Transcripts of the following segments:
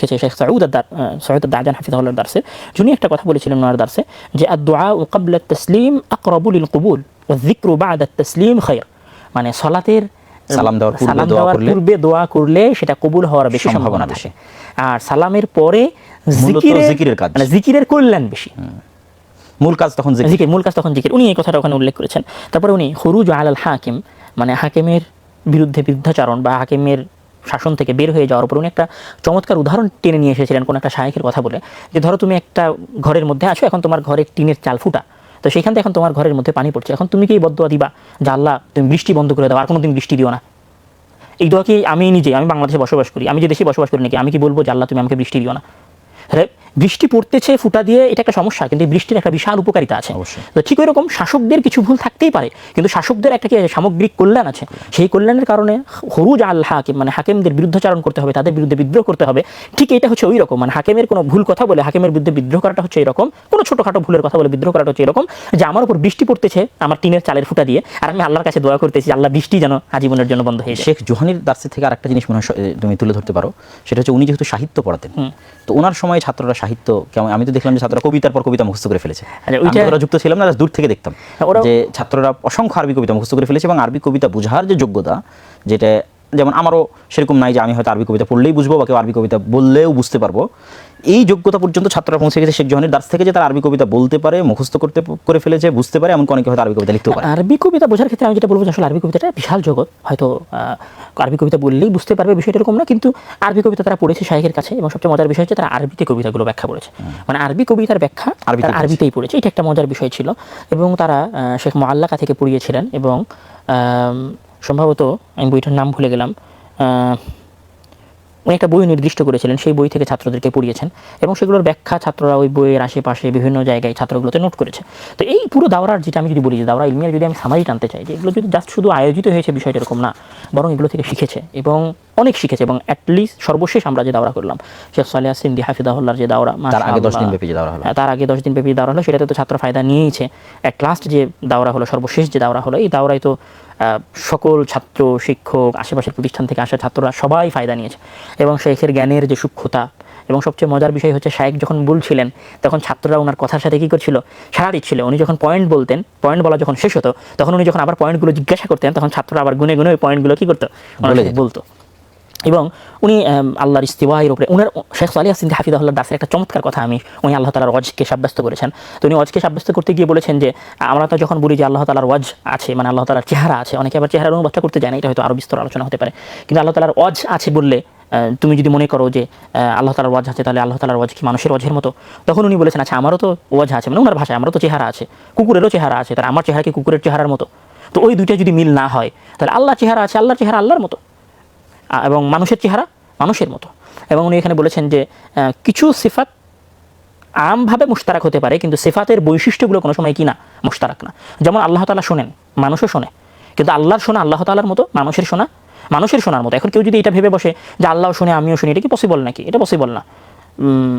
লিখেছে শেখ সৌদ সৈয়দ দাজান হাফিজাহুল্লাহ দার্সে যিনি একটা কথা বলেছিলেন ওনার দার্সে যে আদোয়া ও কাবল তসলিম আকরবুল কবুল ও জিক্রু বাদ তসলিম খৈর মানে সলাতের সালাম দেওয়ার পূর্বে সালাম দোয়া দেওয়ার করলে- পূর্বে দোয়া করলে সেটা কবুল হওয়ার বেশি সম্ভাবনা থাকে। আর সালামের পরে জিকিরের কাজ। মানে জিকিরের কল্যাণ বেশি। মূল কাজ তখন জিকির মূল কাজ তখন জিকির উনি এই কথাটা ওখানে উল্লেখ করেছেন। তারপরে উনি হরুজ আলাল হাকিম মানে হাকিমের বিরুদ্ধে বিরুদ্ধাচরণ বা হাকিমের শাসন থেকে বের হয়ে যাওয়ার উপর উনি একটা চমৎকার উদাহরণ টেনে নিয়ে এসেছিলেন কোনো একটা শায়েখের কথা বলে যে ধরো তুমি একটা ঘরের মধ্যে আছো, এখন তোমার ঘরে টিনের চাল ফুটা। তো সেখান থেকে এখন তোমার ঘরের মধ্যে পানি পড়ছে। এখন তুমি কি এই বদয়া দিবা? যে আল্লাহ, তুমি বৃষ্টি বন্ধ করে দাও, আর কোনো দিন বৃষ্টি দিও না। এই দোয়া কি আমি নিজে, আমি বাংলাদেশে বসবাস করি, আমি যে দেশে বসবাস করি নাকি, আমি কি বলব যে আল্লাহ, তুমি আমাকে বৃষ্টি দিও না? তাহলে বৃষ্টি পড়তেছে ফুটা দিয়ে এটা একটা সমস্যা কিন্তু বৃষ্টির একটা বিশাল উপকারিতা আছে। তো ঠিক ওইরকম শাসকদের কিছু ভুল থাকতেই পারে কিন্তু শাসকদের একটা কি সামগ্রিক কল্যাণ আছে? সেই কল্যাণের কারণে হরুজ আল হাকিম মানে হাকিমদের বিরুদ্ধাচারণ করতে হবে তাদের বিরুদ্ধে বিদ্রোহ করতে হবে। ঠিক এটা হচ্ছে ওই রকম মানে হাকিমের কোনো ভুল কথা বলে হাকিমের বিরুদ্ধে বিদ্রোহ করাটা হচ্ছে এরকম কোনো ছোটোখাটো ভুলের কথা বলে বিদ্রোহ করাটা হচ্ছে এরকম যে আমার উপর বৃষ্টি পড়তেছে আমার টিনের চালের ফুটা দিয়ে আর আমি আল্লাহর কাছে দোয়া করতেছি আল্লাহ বৃষ্টি যেন আজীবনের জন্য বন্ধ হয়ে শেখ জোহানির দার্সে থেকে আরেকটা জিনিস মনে হয় তুমি তুলে ধরতে পারো সেটা হচ্ছে উনি যেহেতু সাহিত্য পড়াতেন তো ওনার সময় ছাত্ররা সাহিত্য কেমন? আমি তো দেখলাম যে ছাত্ররা কবিতার পর কবিতা মুখস্থ করে ফেলেছে। আচ্ছা, ওরা যুক্ত ছিলাম না দূর থেকে দেখতাম যে ছাত্ররা অসংখ্য আরবি কবিতা মুখস্থ করে ফেলেছে এবং আরবি কবিতা বোঝার যে যোগ্যতা যেটা যেমন আমারও সেরকম নাই যে আমি হয়তো আরবি কবিতা পড়লেই বুঝব বা কেউ আরবি কবিতা বললেও বুঝতে পারব। এই যোগ্যতা পর্যন্ত ছাত্ররা পৌঁছে গেছে শেখ জোহানির দার্স থেকে যে তারা আরবি কবিতা বলতে পারে মুখস্থ করতে করে ফেলেছে বুঝতে পারে এমন অনেকে হয়তো আরবি কবিতা লিখতে পারে। আরবি কবিতা বোঝার ক্ষেত্রে আমি যেটা বলব আসলে আরবি কবিতাটা বিশাল জগৎ। হয়তো আরবি কবিতা বললেই বুঝতে পারবে বিষয়টা এরকম না কিন্তু আরবি কবিতা তারা পড়েছে শাহের কাছে এবং সবচেয়ে মজার বিষয় হচ্ছে তারা আরবিতে কবিতাগুলো ব্যাখ্যা করেছে। মানে আরবি কবিতার ব্যাখ্যা আরবিতেই পড়েছে। আরবিতেই পড়েছে এটা একটা মজার বিষয় ছিল। এবং তারা শেখ মোয়াল্লাকা থেকে পড়িয়েছিলেন এবং সম্ভবত আমি বইটার নাম ভুলে গেলাম উনি একটা বই নির্দিষ্ট করেছিলেন, সেই বই থেকে ছাত্রদেরকে পড়িয়েছেন এবং সেগুলোর ব্যাখ্যা ছাত্ররা ওই বইয়ের আশেপাশে বিভিন্ন জায়গায় ছাত্রগুলোতে নোট করেছে। তো এই পুরো দাওরার যেটা আমি যদি বলি যে দাওরা ইলমিয়ার যদি আমি সামারি টানতে চাই, যে এগুলো যদি জাস্ট শুধু আয়োজিত হয়েছে বিষয়টা এরকম না, বরং এগুলো থেকে শিখেছে এবং অনেক শিখেছে এবং অ্যাটলিস্ট সর্বশেষ আমরা যে দাওরা করলাম শেখ সালিয়া সিন্দি হাফিদাহুল্লার যে দাওরা তার আগে দশ দিন ব্যাপী যে দাওরা হলো। হ্যাঁ, তার আগে দশ দিন ব্যাপী দাওরা হলো সেটাতে তো ছাত্র ফায়দা নিয়েইছে। অ্যাট লাস্ট যে দাওরা হলো সর্বশেষ যে দাওরা হলো এই দাওরায় তো সকল ছাত্র শিক্ষক আশেপাশের প্রতিষ্ঠান থেকে আসা ছাত্ররা সবাই ফায়দা নিয়েছে। এবং শেখের জ্ঞানের যে সূক্ষ্মতা এবং সবচেয়ে মজার বিষয় হচ্ছে শায়েক যখন বলছিলেন তখন ছাত্ররা ওনার কথার সাথে কী করছিল? সাড়া দিচ্ছিল। উনি যখন পয়েন্ট বলতেন পয়েন্ট বলা যখন শেষ হতো তখন উনি যখন আবার পয়েন্টগুলো জিজ্ঞাসা করতেন তখন ছাত্ররা আবার গুনে গুনে ওই পয়েন্টগুলো কী করতো। বলতো। এবং উনি আল্লাহর ইস্তিওয়াইয়ের উপরে, উনার শেখ সালি আসিন হাফিদাহুল্লাহ দাসের একটা চমৎকার কথা আমি উনি আল্লাহ তালার ওয়াজকে সাব্যস্ত করেছেন। তো উনি ওয়াজকে সাব্যস্ত করতে গিয়ে বলেছেন যে, আমরা তো যখন বলি যে আল্লাহ তালার ওয়াজ আছে মানে আল্লাহ তালার চেহারা আছে, অনেকে আবার চেহারার অনুবাদটা করতে যায় না, এটা হয়তো আরও বিস্তর আলোচনা হতে পারে। কিন্তু আল্লাহ তালার ওয়াজ আছে বললে তুমি যদি মনে করো যে আল্লাহ তালার ওয়াজ আছে, তাহলে আল্লাহ তালার ওয়াজ কি মানুষের ওয়াজের মতো? তখন উনি বলেছেন আচ্ছা আমারও তো ওয়াজ আছে মানে ওনার ভাষায়, আমারও তো চেহারা আছে, কুকুরেরও চেহারা আছে, তাহলে আমার চেহারা কি কুকুরের চেহারার মতো? তো ওই দুইটা যদি মিল না হয়, তাহলে আল্লাহ চেহারা আছে, আল্লাহর চেহারা আল্লাহর মতো। এবং মানুষের চেহারা মানুষের মতো। এবং উনি এখানে বলেছেন যে কিছু সিফাত আমভাবে মুশতারাক হতে পারে, কিন্তু সিফাতের বৈশিষ্ট্যগুলো কোনো সময় কি না? মুশতারাক না। যেমন আল্লাহ তালা শোনেন, মানুষও শোনে। কিন্তু আল্লাহর শোনা আল্লাহ তালার মতো, মানুষের শোনা মানুষের শোনার মতো। এখন কেউ যদি এটা ভেবে বসে যে আল্লাহ শুনে, আমিও শুনি, এটা কি পসিবল নাকি? এটা পসিবল না।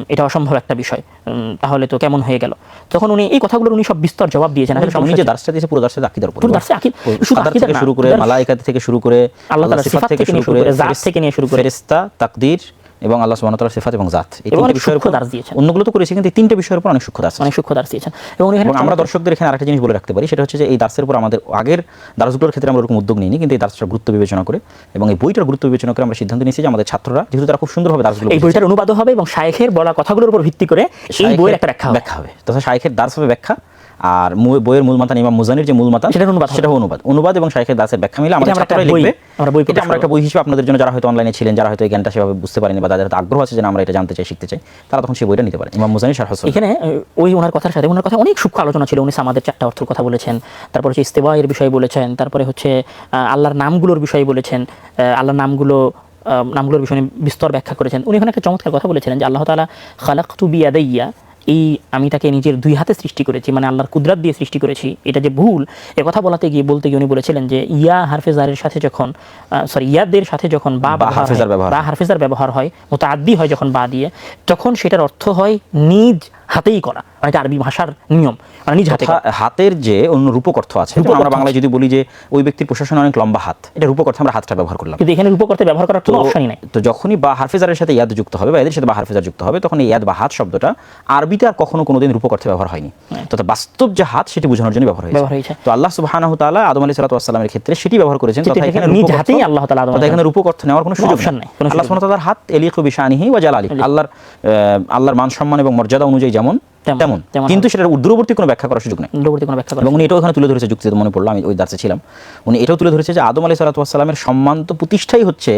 এটা অসম্ভব একটা বিষয়। উম, তাহলে তো কেমন হয়ে গেল? তখন উনি এই কথাগুলো উনি সব বিস্তর জবাব দিয়েছেন। আসলে যে দার্সটা দিয়েছে পুরো দার্সটা আকিদার উপর। পুরো দার্সে আকিদ- শুধু কাদার থেকে শুরু করে মালাইকাত থেকে শুরু করে আল্লাহ তাআলার সিফাত থেকে শুরু করে জাত থেকে নিয়ে শুরু করে। ফেরেশতা তাকদীর এবং আল্লাহ সুবহানাহু ওয়া তাআলার সিফাত এবং জাত। এই তিনটে বিষয়ের উপর দার্স দিয়েছেন। অন্যগুলো তো করেছি কিন্তু এই তিনটে বিষয়ের উপর অনেক সূক্ষ্ম দার্স। অনেক সূক্ষ্ম দার্স দিয়েছেন। এবং এখানে আমরা দর্শকদের এখানে আরেকটা জিনিস বলে রাখতে পারি সেটা হচ্ছে যে এই দার্সের উপর আমাদের আগের দার্সগুলোর ক্ষেত্রে আমরা ওরকম উদ্যোগ নিইনি কিন্তু এই দার্সটার গুরুত্ব বিবেচনা করে এবং এই বইটার গুরুত্ব বিবেচনা করে আমরা সিদ্ধান্ত নিয়েছি যে আমাদের ছাত্ররা যেহেতু তারা খুব সুন্দরভাবে দার্সগুলো এই বইটার অনুবাদও হবে এবং শায়েখের বলা কথাগুলোর উপর ভিত্তি করে এই বইয়ের একটা ব্যাখ্যা হবে। ব্যাখ্যা হবে। তথা শাইখের দার্স হবে ব্যাখ্যা। আর বইয়ের মূল মাতান ইমাম মুজানির যে মূল মাতান সেটার অনুবাদ সেটা অনুবাদ। অনুবাদ এবং শাইখের দাসের ব্যাখ্যা মিলে আমাদের আমরা একটা বই- লিখবে। আমরা বই এটা আমরা একটা বই হিসেবে আপনাদের জন্য যারা হয়তো অনলাইনে ছিলেন যারা হয়তো এই জ্ঞানটা সেভাবে বুঝতে পারেনি বা যাদের আগ্রহ আছে যে আমরা এটা জানতে চাই শিখতে চাই তারা তখন সেই বইটা নিতে পারে। ইমাম মুজানি শাহ এখানে ওই ওনার কথার সাথে ওনার কথা অনেক সূক্ষ্ম আলোচনা ছিল। উনি সামাদের চারটা অর্থের কথা বলেছেন তারপর হচ্ছে ইস্তেবায়ের বিষয়ে বলেছেন তারপরে হচ্ছে আল্লাহর নামগুলোর বিষয়ে বলেছেন আল্লাহর নামগুলো নামগুলোর বিষয়ে বিস্তর ব্যাখ্যা করেছেন। উনি এখানে একটা চমৎকার কথা বলেছিলেন যে আল্লাহ তালা খালাকতু বিয়াদাইয়া এই আমি তাকে নিজের দুই হাতে সৃষ্টি করেছি মানে আল্লাহর কুদরাত দিয়ে সৃষ্টি করেছি এটা যে ভুল এ কথা বলাতে গিয়ে বলতে গিয়ে উনি বলেছিলেন যে ইয়া হারফেজারের সাথে যখন সরি ইয়াদের সাথে যখন বা হারফেজার হয়, ব্যবহার। বা হারফেজার ব্যবহার হয় মোতাদ্দি হয় যখন বা দিয়ে তখন সেটার অর্থ হয় নিজ হাতেই করা মানে এটা আরবি ভাষার নিয়ম মানে নিজ হাতে হাতের যে অন্য রূপক অর্থ আছে আমরা বাংলায় যদি বলি যে ওই ব্যক্তির প্রশাসনে অনেক লম্বা হাত এটা রূপক অর্থে আমরা হাতটা ব্যবহার করলাম। কিন্তু এখানে রূপক করতে ব্যবহার করার কোনো অপশনই নাই। তো যখনই বা হারফেজারের সাথে ইয়াদ যুক্ত হবে বা এদের সাথে বা হারফেজার যুক্ত হবে তখন এই ইয়াদ বা হাত শব্দটা আরবিতে আর কখনো কোনোদিন রূপক অর্থে ব্যবহার হয়নি। তথা বাস্তব যে হাত সেটি বোঝানোর জন্য ব্যবহার হয়েছে। তো আল্লাহ সুবহানাহু তাআলা আদম আলাইহিস ওয়াসসালামের ক্ষেত্রে সেটি ব্যবহার করেছেন তথা এখানে নিজ হাতেই আল্লাহ তাআলা আদম তথা এখানে রূপক অর্থ নেওয়ার কোনো সুযোগ নেই। আল্লাহ সুবহানাহু তাআলার হাত এলিকু বিশানিহি ওয়া জালালি আল্লাহর আল্লাহর মান সম্মান এবং মর্যাদা অনুযায়ী যেমন তেমন, কিন্তু সেটার দূরবর্তী কোনো ব্যাখ্যা করার সুযোগ নেই। দূরবর্তী কোনো ব্যাখ্যা এবং উনি এটাও এখানে তুলে ধরেছে যুক্তিতে মনে পড়ল আমি ওই দার্সে ছিলাম। উনি এটাও তুলে ধরেছে যে আদম আলাইহিস সালাতু ওয়াসসালামের সম্মান তো প্রতিষ্ঠাই হচ্ছে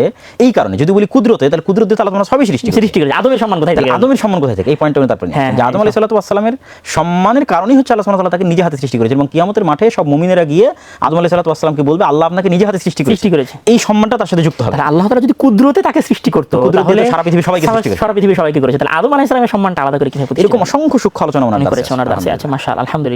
এই কারণে। যদি বলি কুদরতে তাহলে কুদরত দিয়ে তোমরা সবই সৃষ্টি সৃষ্টি করেছে আদমের সম্মান কোথায় থেকে আদমের সম্মান কোথায় থেকে? এই পয়েন্টটা উনি তারপরে হ্যাঁ। যে হ্যাঁ, আদম আলাইহিস সালাতু ওয়াসসালামের সম্মানের কারণেই হচ্ছে আল্লাহ ওয়া তাকে নিজে হাতে সৃষ্টি করেছে এবং কিয়ামতের মাঠে সব মুমিনেরা গিয়ে আদম আলাইহিস সালাতু ওয়াসসালামকে বলবে আল্লাহ আপনাকে নিজে হাতে সৃষ্টি সৃষ্টি করেছে। এই সম্মানটা তার সাথে যুক্ত হবে। আল্লাহ তাআলা যদি কুদরতে তাকে সৃষ্টি করতো তাহলে সারা পৃথিবীর সবাইকে সারা পৃথিবীর সবাইকে করেছে। তাহলে আদম আলাইহিস সালামের সম্মানটা আলাদা করে কীভাবে এরকম অসংখ্য আলোচনা মনে করেছে ওনার আছে আলহামদুলিল্লাহ।